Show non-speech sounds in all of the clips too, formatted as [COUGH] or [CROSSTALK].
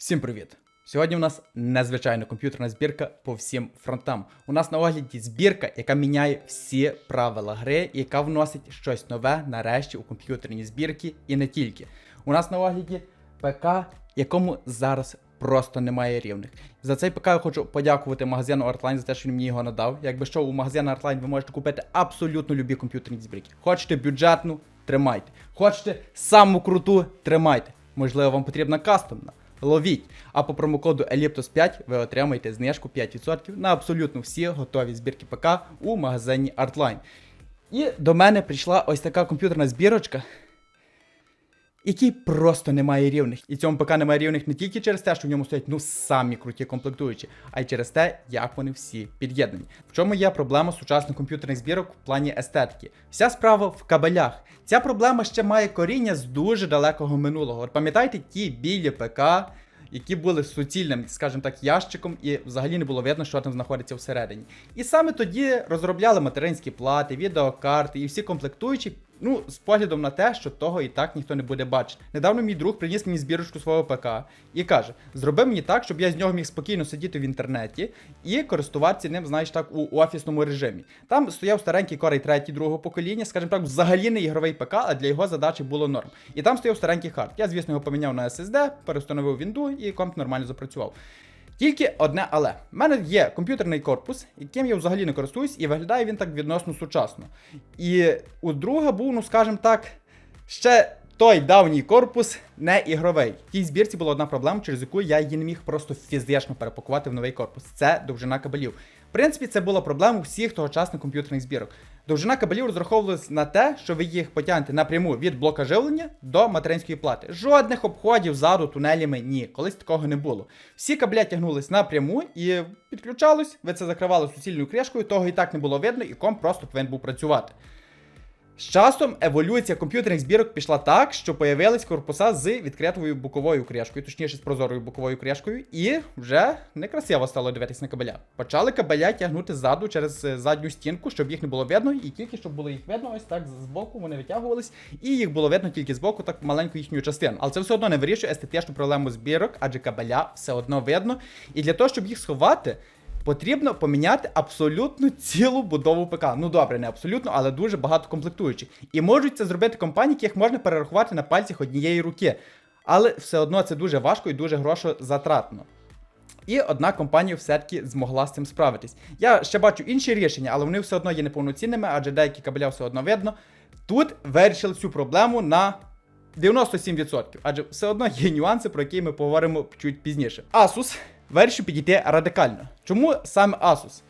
Всім привіт! Сьогодні у нас незвичайна комп'ютерна збірка по всім фронтам. У нас на огляді збірка, яка міняє всі правила гри, і яка вносить щось нове нарешті у комп'ютерні збірки і не тільки. У нас на огляді ПК, якому зараз просто немає рівних. За цей ПК я хочу подякувати магазину Artline за те, що він мені його надав. Якби що, у магазину Artline ви можете купити абсолютно любі комп'ютерні збірки. Хочете бюджетну, тримайте. Хочете саму круту, тримайте. Можливо, вам потрібна кастомна. Ловіть. А по промокоду Elliptos 5 ви отримаєте знижку 5% на абсолютно всі готові збірки ПК у магазині Artline. І до мене прийшла ось така комп'ютерна збірочка, який просто немає рівних. І цьому ПК немає рівних не тільки через те, що в ньому стоять ну самі круті комплектуючі, а й через те, як вони всі під'єднані. В чому є проблема сучасних комп'ютерних збірок в плані естетики? Вся справа в кабелях. Ця проблема ще має коріння з дуже далекого минулого. Пам'ятаєте ті білі ПК, які були суцільним, скажімо так, ящиком, і взагалі не було видно, що там знаходиться всередині. І саме тоді розробляли материнські плати, відеокарти і всі комплектуючі. Ну, з поглядом на те, що того і так ніхто не буде бачити. Недавно мій друг приніс мені збірочку свого ПК і каже: зроби мені так, щоб я з нього міг спокійно сидіти в інтернеті і користуватися ним, знаєш так, у офісному режимі. Там стояв старенький Core i 3 другого покоління, скажімо так, взагалі не ігровий ПК, а для його задачі було норм. І там стояв старенький хард. Я, звісно, його поміняв на SSD, перестановив Windows і комп нормально запрацював. Тільки одне але. У мене є комп'ютерний корпус, яким я взагалі не користуюсь, і виглядає він так відносно сучасно. І у друга був, ну скажімо так, ще той давній корпус не ігровий. В тій збірці була одна проблема, через яку я її не міг просто фізично перепакувати в новий корпус. Це довжина кабелів. В принципі, це була проблема у всіх тогочасних комп'ютерних збірок. Довжина кабелів розраховувалась на те, що ви їх потягнете напряму від блока живлення до материнської плати. Жодних обходів ззаду тунелями ні, колись такого не було. Всі кабеля тягнулись напряму і підключалось, ви це закривали суцільною кришкою, того і так не було видно, і комп просто повинен був працювати. З часом еволюція комп'ютерних збірок пішла так, що появились корпуса з відкритою боковою кришкою, точніше з прозорою боковою кришкою, і вже некрасиво стало дивитись на кабеля. Почали кабеля тягнути ззаду через е, задню стінку, щоб їх не було видно, і тільки щоб було їх видно, ось так з боку вони витягувались, і їх було видно тільки з боку, так маленьку їхню частину. Але це все одно не вирішує естетичну проблему збірок, адже кабеля все одно видно. І для того, щоб їх сховати. Потрібно поміняти абсолютно цілу будову ПК. Ну добре, не абсолютно, але дуже багато комплектуючих. І можуть це зробити компанії, яких можна перерахувати на пальцях однієї руки. Але все одно це дуже важко і дуже грошозатратно. І одна компанія все-таки змогла з цим справитись. Я ще бачу інші рішення, але вони все одно є неповноцінними, адже деякі кабеля все одно видно. Тут вирішили цю проблему на 97%, адже все одно є нюанси, про які ми поговоримо чуть пізніше. Asus вирішив підійти радикально. Чому саме Asus?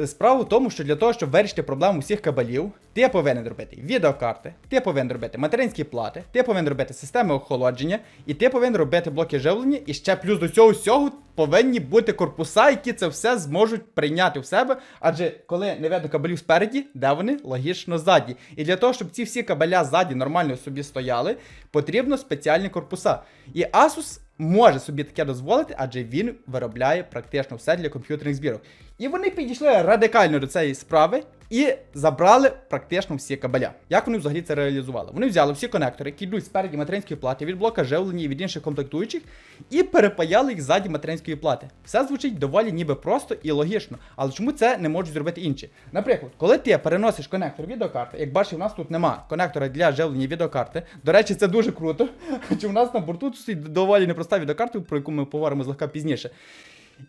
Е, Справа в тому, що для того, щоб вирішити проблему всіх кабелів, ти повинен робити відеокарти, ти повинен робити материнські плати, ти повинен робити системи охолодження, і ти повинен робити блоки живлення, і ще плюс до цього всього повинні бути корпуса, які це все зможуть прийняти в себе. Адже коли не видно кабелів спереді, де вони логічно ззаді. І для того, щоб ці всі кабеля ззаді нормально собі стояли, потрібно спеціальні корпуса. І Asus може собі таке дозволити, адже він виробляє практично все для комп'ютерних збірок. І вони підійшли радикально до цієї справи і забрали практично всі кабеля. Як вони взагалі це реалізували? Вони взяли всі конектори, які йдуть спереді материнської плати від блока живлення і від інших комплектуючих, і перепаяли їх ззаді материнської плати. Все звучить доволі ніби просто і логічно. Але чому це не можуть зробити інші? Наприклад, коли ти переносиш конектор відеокарти, як бачиш, у нас тут нема конектора для живлення відеокарти. До речі, це дуже круто. [LAUGHS] Чи у нас на борту стоїть доволі непроста відеокарта, про яку ми поговоримо злегка пізніше.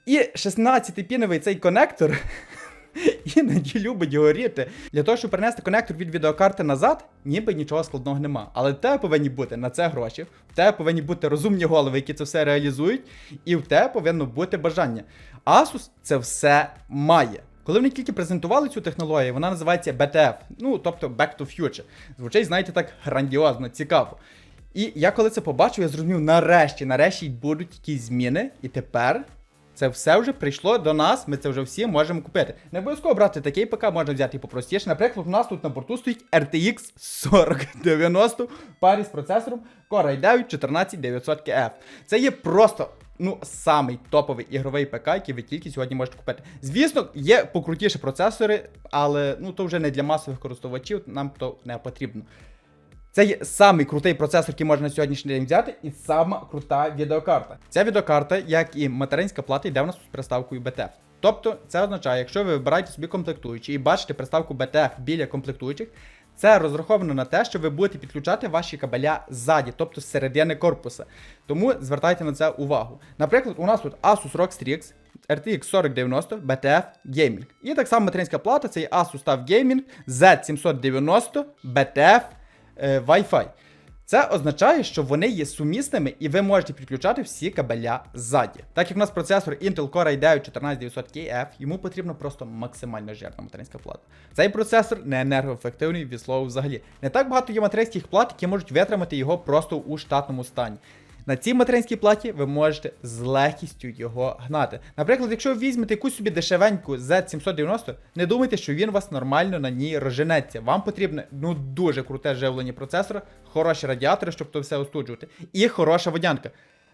І 16-піновий цей конектор [LAUGHS] іноді любить горіти. Для того, щоб перенести конектор від відеокарти назад, ніби нічого складного нема. Але в тебе повинні бути на це гроші, в тебе повинні бути розумні голови, які це все реалізують, і в тебе повинно бути бажання. Asus це все має. Коли вони тільки презентували цю технологію, вона називається BTF, ну тобто Back to Future. Звучить, знаєте, так грандіозно, цікаво. І я коли це побачив, я зрозумів, нарешті, нарешті будуть якісь зміни, і тепер це все вже прийшло до нас, ми це вже всі можемо купити. Не обов'язково брати такий ПК, можна взяти і попростіше. Наприклад, у нас тут на борту стоїть RTX 4090 в парі з процесором Core i9 14900F. Це є просто. Ну, самий топовий ігровий ПК, який ви тільки сьогодні можете купити. Звісно, є покрутіші процесори, але ну то вже не для масових користувачів, нам то не потрібно. Це є самий крутий процесор, який можна на сьогоднішній день взяти, і сама крута відеокарта. Ця відеокарта, як і материнська плата, йде в нас з приставкою BTF. Тобто, це означає, якщо ви вибираєте собі комплектуючі і бачите приставку BTF біля комплектуючих, це розраховано на те, що ви будете підключати ваші кабеля ззаді, тобто з середини корпуса. Тому звертайте на це увагу. Наприклад, у нас тут Asus ROG Strix RTX 4090 BTF Gaming. І так само материнська плата, це є Asus TUF Gaming Z790 BTF Wi-Fi. Це означає, що вони є сумісними і ви можете підключати всі кабеля ззаді. Так як у нас процесор Intel Core i9 14900KF, йому потрібно просто максимально жирна материнська плата. Цей процесор не енергоефективний від слова взагалі. Не так багато є материнських плат, які можуть витримати його просто у штатному стані. На цій материнській платі ви можете з легкістю його гнати. Наприклад, якщо ви візьмете якусь собі дешевеньку Z790, не думайте, що він у вас нормально на ній розженеться. Вам потрібне ну дуже круте живлення процесора, хороші радіатори, щоб то все остуджувати, і хороша водянка.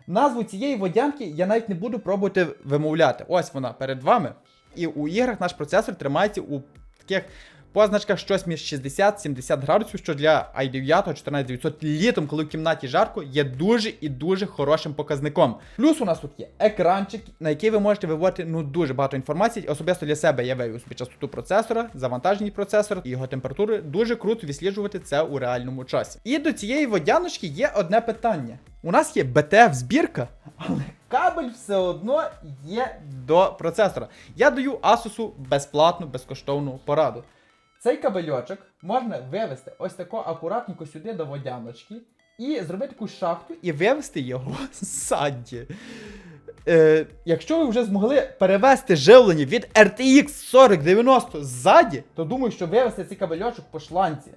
Назву цієї водянки я навіть не буду пробувати вимовляти. Ось вона перед вами. І у іграх наш процесор тримається у таких позначках щось між 60-70 градусів, що для i9 14900 літом, коли в кімнаті жарко, є дуже і дуже хорошим показником. Плюс у нас тут є екранчик, на який ви можете виводити ну дуже багато інформації. Особисто для себе я вивів собі частоту процесора, завантаженість процесора і його температури. Дуже круто відсліджувати це у реальному часі. І до цієї водяночки є одне питання. У нас є BTF збірка, але кабель все одно є до процесора. Я даю Asus безплатну, безкоштовну пораду. Цей кабельочок можна вивести ось тако акуратненько сюди до водяночки і зробити якусь шахту і вивести його [LAUGHS] ззаді. Е, якщо ви вже змогли перевести живлення від RTX 4090 ззаді, то думаю, що вивести цей кабельочок по шланці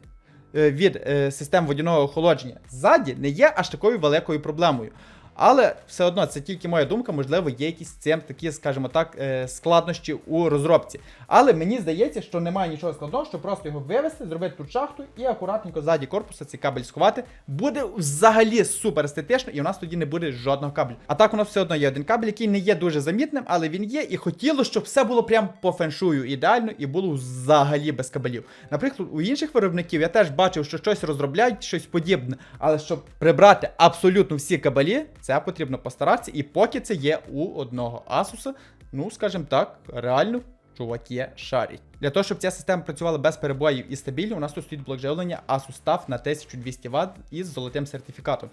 е, від е, систем водяного охолодження ззаді не є аж такою великою проблемою. Але все одно це тільки моя думка, можливо, є якісь цим такі, скажімо так, е, складнощі у розробці. Але мені здається, що немає нічого складного, що просто його вивести, зробити тут шахту і акуратненько ззаді корпуса цей кабель сховати. Буде взагалі супер естетично, і у нас тоді не буде жодного кабелю. А так у нас все одно є один кабель, який не є дуже замітним, але він є, і хотіло, щоб все було прям по феншую ідеально і було взагалі без кабелів. Наприклад, у інших виробників я теж бачив, що щось розробляють, щось подібне, але щоб прибрати абсолютно всі кабелі, це потрібно постаратися, і поки це є у одного Asus, ну скажімо так, реально. Чуваки шарять. Для того, щоб ця система працювала без перебоїв і стабільно, у нас тут стоїть блок живлення Asus TUF на 1200 Вт із золотим сертифікатом.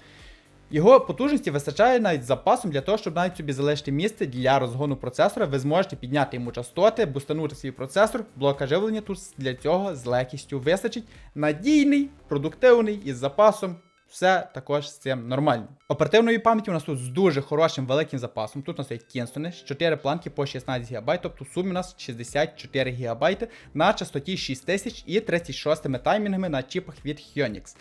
Його потужності вистачає навіть запасом для того, щоб навіть собі залишити місце для розгону процесора. Ви зможете підняти йому частоти, бустанути свій процесор, блока живлення тут для цього з легкістю вистачить. Надійний, продуктивний із запасом. Все також з цим нормально. Оперативної пам'яті у нас тут з дуже хорошим великим запасом. Тут у нас є Кінстони, 4 планки по 16 ГБ, тобто в сумі у нас 64 ГБ на частоті 6000 і 36 таймінгами на чіпах від Hionix.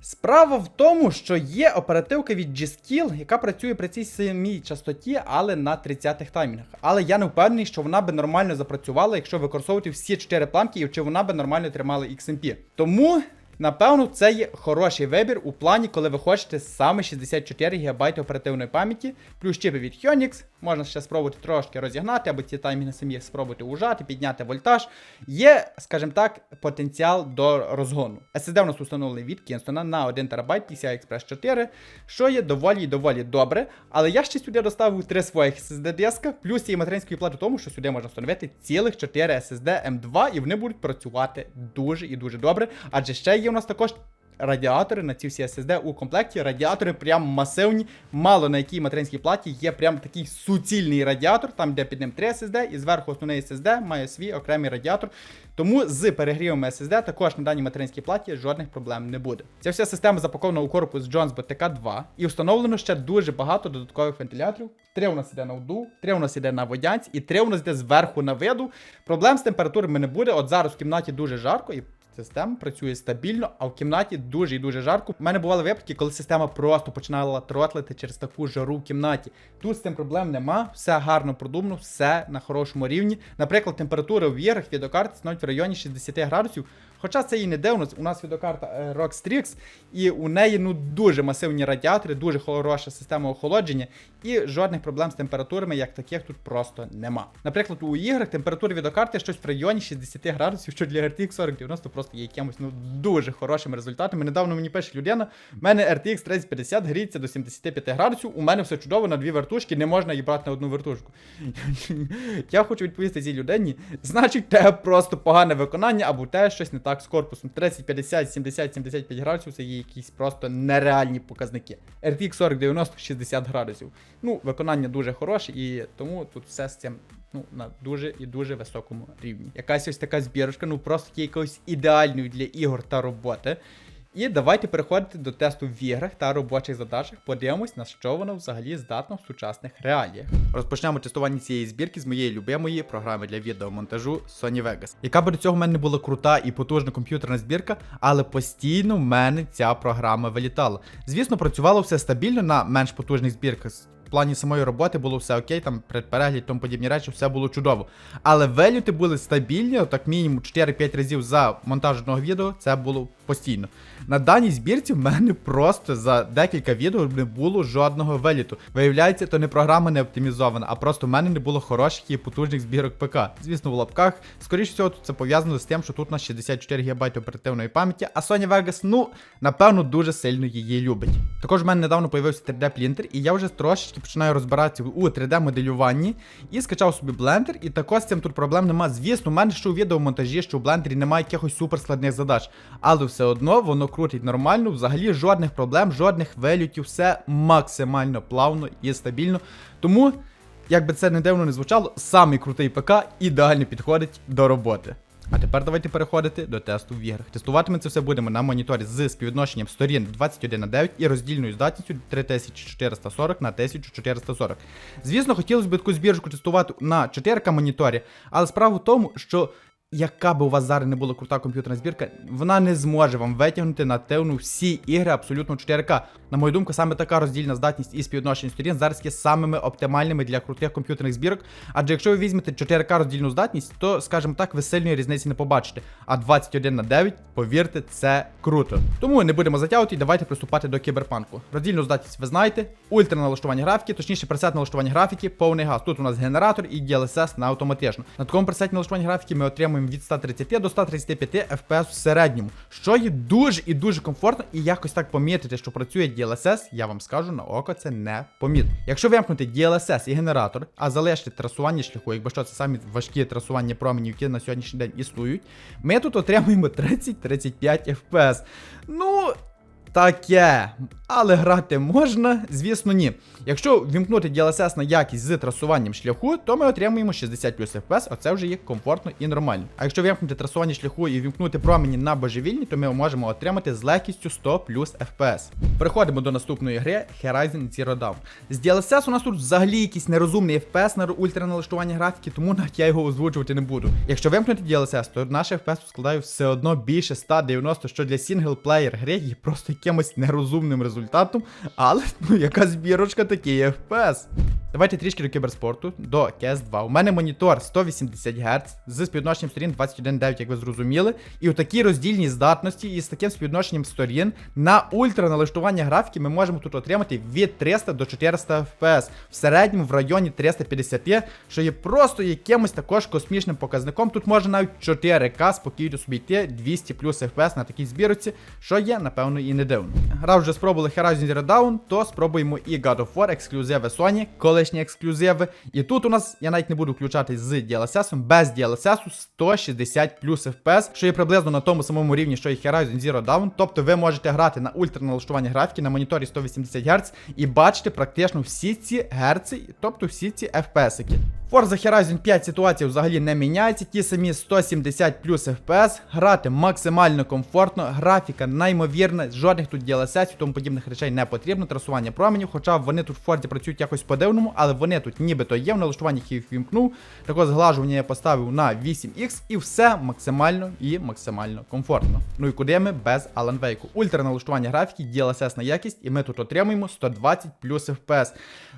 Справа в тому, що є оперативка від G-Skill, яка працює при цій самій частоті, але на 30-х таймінгах. Але я не впевнений, що вона би нормально запрацювала, якщо використовувати всі 4 планки, і чи вона би нормально тримала XMP. Тому Напевно, це є хороший вибір у плані, коли ви хочете саме 64 ГБ оперативної пам'яті, плюс чіпи від Hionix, можна ще спробувати трошки розігнати, або ці таймінги самі спробувати ужати, підняти вольтаж. Є, скажімо так, потенціал до розгону. SSD у нас установлений від Kingston на 1 ТБ PCI Express 4, що є доволі і доволі добре. Але я ще сюди доставив 3 своїх SSD диска, плюс цієї материнської плати, тому що сюди можна встановити цілих 4 SSD M2, і вони будуть працювати дуже і дуже добре. Адже ще є у нас також. Радіатори на ці всі SSD у комплекті. Радіатори прям масивні. Мало на якій материнській платі є прям такий суцільний радіатор, там де під ним 3 SSD, і зверху основний SSD має свій окремий радіатор. Тому з перегрівами SSD також на даній материнській платі жодних проблем не буде. Ця вся система запакована у корпус Jones BTK2 і встановлено ще дуже багато додаткових вентиляторів. Три у нас іде на вду, три у нас іде на водянці, і три у нас іде зверху на виду. Проблем з температурами не буде. От зараз в кімнаті дуже жарко і. Система працює стабільно, а в кімнаті дуже і дуже жарко. У мене бували випадки, коли система просто починала тротлити через таку жару в кімнаті. Тут з цим проблем нема, все гарно продумано, все на хорошому рівні. Наприклад, температура в іграх відеокарти становить в районі 60 градусів. Хоча це і не дивно, у нас відеокарта е, ROG і у неї ну дуже масивні радіатори, дуже хороша система охолодження, і жодних проблем з температурами, як таких, тут просто нема. Наприклад, у іграх температура відеокарти щось в районі 60 градусів, що для RTX 4090 просто є якимось ну дуже хорошим результатом. Недавно мені пише людина, в мене RTX 3050 гріється до 75 градусів, у мене все чудово на дві вертушки, не можна її брати на одну вертушку. [LAUGHS] Я хочу відповісти цій людині, значить, те просто погане виконання або те щось не так з корпусом. 30, 50, 70, 75 градусів це є якісь просто нереальні показники. RTX 4090 60 градусів. Ну, виконання дуже хороше, і тому тут все з цим ну, на дуже і дуже високому рівні. Якась ось така збірочка, ну просто є якоюсь ідеальною для ігор та роботи. І давайте переходити до тесту в іграх та робочих задачах. Подивимось, на що воно взагалі здатно в сучасних реаліях. Розпочнемо тестування цієї збірки з моєї любимої програми для відеомонтажу Sony Vegas, яка би до цього в мене була крута і потужна комп'ютерна збірка, але постійно в мене ця програма вилітала. Звісно, працювало все стабільно на менш потужних збірках. В плані самої роботи було все окей, там перегляд, тому подібні речі, все було чудово. Але велюти були стабільні, так мінімум 4-5 разів за монтаж одного відео, це було постійно. На даній збірці в мене просто за декілька відео не було жодного веліту. Виявляється, то не програма не оптимізована, а просто в мене не було хороших і потужних збірок ПК. Звісно, в лапках. Скоріше всього, це пов'язано з тим, що тут у нас 64 ГБ оперативної пам'яті, а Sony Vegas, ну, напевно, дуже сильно її любить. Також в мене недавно появився 3D-плінтер, і я вже трошечки починаю розбиратися у 3D-моделюванні і скачав собі блендер, і також з цим тут проблем нема. Звісно, в мене що у відеомонтажі, що у блендері немає якихось суперскладних задач, але все одно воно крутить нормально, взагалі жодних проблем, жодних велютів, все максимально плавно і стабільно. Тому, як би це не дивно не звучало, самий крутий ПК ідеально підходить до роботи. А тепер давайте переходити до тесту в іграх. Тестувати ми це все будемо на моніторі з співвідношенням сторін 21 на 9 і роздільною здатністю 3440 на 1440. Звісно, хотілося б таку збірку тестувати на 4К моніторі, але справа в тому, що яка би у вас зараз не була крута комп'ютерна збірка, вона не зможе вам витягнути на нативну всі ігри абсолютно 4К. На мою думку, саме така роздільна здатність і співвідношення сторін зараз є самими оптимальними для крутих комп'ютерних збірок. Адже якщо ви візьмете 4К роздільну здатність, то, скажімо так, ви сильної різниці не побачите. А 21 на 9, повірте, це круто. Тому не будемо затягувати і давайте приступати до кіберпанку. Роздільну здатність ви знаєте, ультра налаштування графіки, точніше пресет налаштування графіки, повний газ. Тут у нас генератор і DLSS на автоматично. На такому пресеті налаштування графіки ми отримуємо від 130 до 135 FPS в середньому, що є дуже і дуже комфортно, і якось так помітити, що працює DLSS, я вам скажу, на око це не помітно. Якщо вимкнути DLSS і генератор, а залишити трасування шляху, якби що це самі важкі трасування променів, які на сьогоднішній день існують, ми тут отримуємо 30-35 FPS. Ну. Таке, але грати можна, звісно, ні. Якщо вімкнути DLSS на якість з трасуванням шляху, то ми отримуємо 60 плюс FPS, а це вже є комфортно і нормально. А якщо вимкнути трасування шляху і вімкнути промені на божевільні, то ми можемо отримати з легкістю 100 плюс FPS. Переходимо до наступної гри Horizon Zero Dawn. З DLSS у нас тут взагалі якийсь нерозумний FPS на ультраналаштування графіки, тому навіть я його озвучувати не буду. Якщо вимкнути DLSS, то наш FPS складає все одно більше 190, що для сінглплеєр гри є просто якимось нерозумним результатом, але ну яка збірочка такий FPS. Давайте трішки до кіберспорту, до cs 2 У мене монітор 180 Гц з співвідношенням сторін 21.9, як ви зрозуміли. І у такій роздільній здатності і з таким співвідношенням сторін на ультра налаштування графіки ми можемо тут отримати від 300 до 400 FPS. В середньому в районі 350, що є просто якимось також космічним показником. Тут можна навіть 4К спокійно собі йти 200 плюс FPS на такій збірці, що є, напевно, і не дивно. Гра вже спробували Horizon Zero Dawn, то спробуємо і God of War ексклюзиви Sony, колишні ексклюзиви. І тут у нас, я навіть не буду включати з DLSS, без DLSS 160 плюс FPS, що є приблизно на тому самому рівні, що і Horizon Zero Dawn. Тобто ви можете грати на ультраналаштуванні графіки на моніторі 180 Гц і бачити практично всі ці герци, тобто всі ці FPS. -ики. Forza Horizon 5 ситуація взагалі не міняється, ті самі 170 плюс FPS, грати максимально комфортно, графіка неймовірна, жодних тут DLSS і тому подібних речей не потрібно, трасування променів, хоча вони тут в Forza працюють якось по-дивному, але вони тут нібито є, в налаштуваннях їх вімкнув. Також зглажування я поставив на 8X і все максимально і максимально комфортно. Ну і куди ми без Alan Wake. Ультра налаштування графіки, DLSS на якість, і ми тут отримуємо 120 плюс FPS.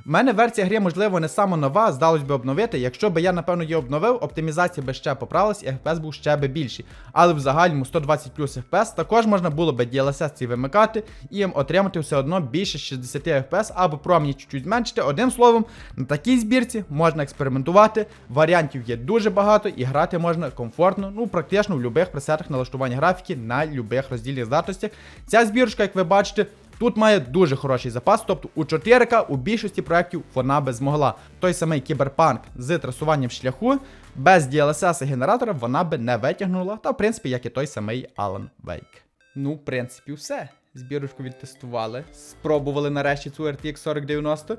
У мене версія гри, можливо, не сама нова, здалось би обновити обновити. Якщо би я, напевно, її обновив, оптимізація би ще поправилась і FPS був ще би більший. Але в загальному 120 плюс FPS також можна було би DLSS ці вимикати і отримати все одно більше 60 FPS або промні чуть-чуть зменшити. Одним словом, на такій збірці можна експериментувати. Варіантів є дуже багато і грати можна комфортно, ну практично в будь-яких пресетах налаштування графіки на будь-яких роздільних здатностях. Ця збірочка, як ви бачите. Тут має дуже хороший запас, тобто у 4К у більшості проєктів вона би змогла. Той самий кіберпанк з трасуванням шляху без DLSS генератора вона би не витягнула, та в принципі, як і той самий Alan Wake. Ну, в принципі, все. Збірочку відтестували, спробували нарешті цю RTX 4090.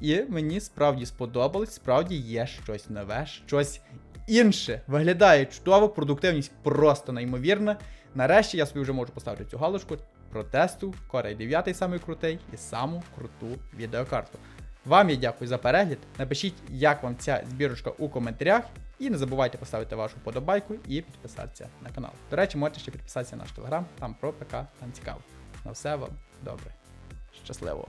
І мені справді сподобалось, справді є щось нове, щось інше. Виглядає чудово, продуктивність просто неймовірна. Нарешті я собі вже можу поставити цю галочку. Протесту, Core i 9 самий крутий і саму круту відеокарту. Вам я дякую за перегляд. Напишіть, як вам ця збірочка у коментарях. І не забувайте поставити вашу подобайку і підписатися на канал. До речі, можете ще підписатися на наш телеграм, там про ПК, там цікаво. На все вам добре. Щасливо!